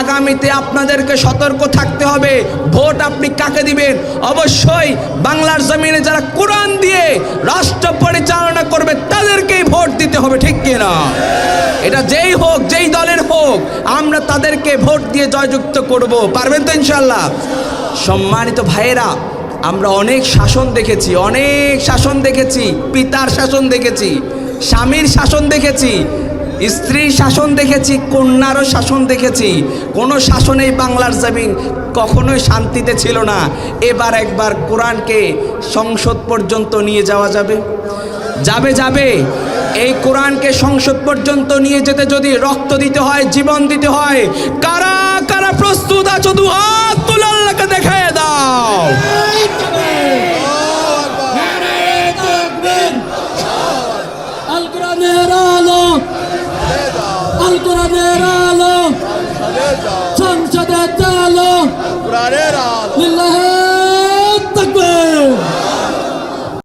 আগামীতে আপনাদেরকে সতর্ক থাকতে হবে। ভোট আপনি কাকে দিবেন? অবশ্যই বাংলার জমিনে যারা কোরআন দিয়ে রাষ্ট্র পরিচালনা করবে, তাদেরকেই ভোট দিতে হবে, ঠিক কিনা এটা যেই হোক, যেই দলের হোক, আমরা তাদেরকে ভোট দিয়ে জয়যুক্ত করব। পারবেন তো ইনশাল্লাহ সম্মানিত ভাইয়েরা, আমরা অনেক শাসন দেখেছি, অনেক শাসন দেখেছি, পিতার শাসন দেখেছি, স্বামীর শাসন দেখেছি স্ত্রী শাসন দেখেছি কন্যারও শাসন দেখেছি কোনো শাসনেই বাংলার জমিন কখনোই শান্তিতে ছিল না এবার একবার কোরআনকে সংসদ পর্যন্ত নিয়ে যাওয়া যাবে যাবে যাবে এই কোরআনকে সংসদ পর্যন্ত নিয়ে যেতে যদি রক্ত দিতে হয় জীবন দিতে হয় কারা কারা প্রস্তুত আছো দু হাত তুলাল্লাকে দেখায় দাও Kadir Alım.